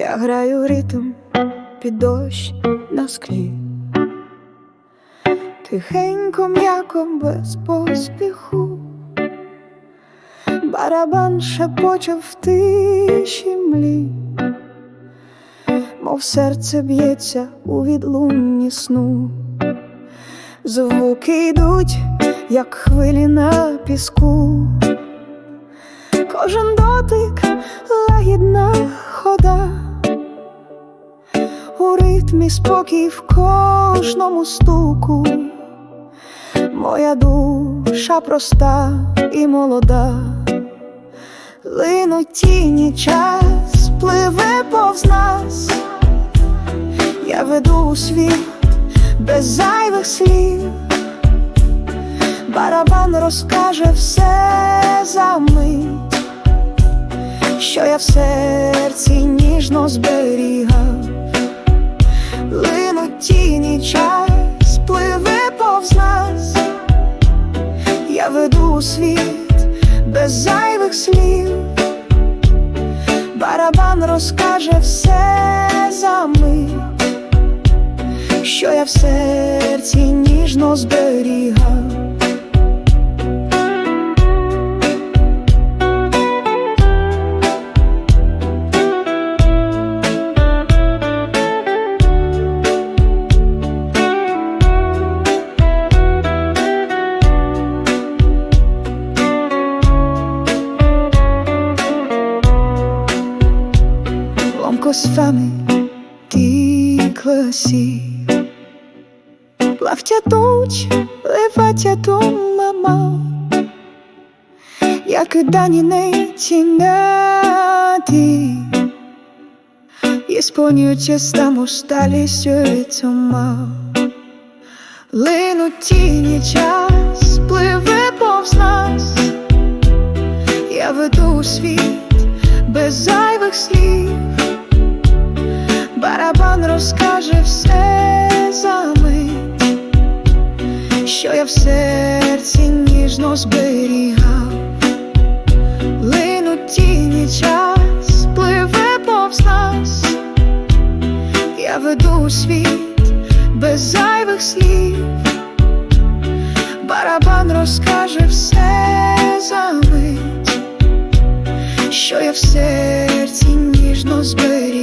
Я граю ритм під дощ на склі. Тихенько, м'яко, без поспіху. Барабан шепоче в тиші млі, мов серце б'ється у відлунні сну. Звуки йдуть, як хвилі на піску. Кожен дотик лагідна хода, у ритмі спокій в кожному стуку. Моя душа проста і молода, линуть тіні час, пливе повз нас, я веду у світ без зайвих слів, барабан розкаже все за мить, що я в серці ніжно зберігав, линуть тіні час, пливе повз нас, я веду світ без зайвих слів, барабан розкаже все за мить що я в серці ніжно зберігав. Ломко з фами класі. Плавтя туч, ливатя мама, як і дані не тінати, Исполнюючи стаму сталі сьома, линуть тіні час, пливе повз нас, я веду світ без зайвих слів, розкаже все за мить, що я в серці ніжно зберігав, линуть тіні час, пливе повз нас, я веду світ без зайвих слів, барабан розкаже все за мить, що я в серці ніжно зберігав.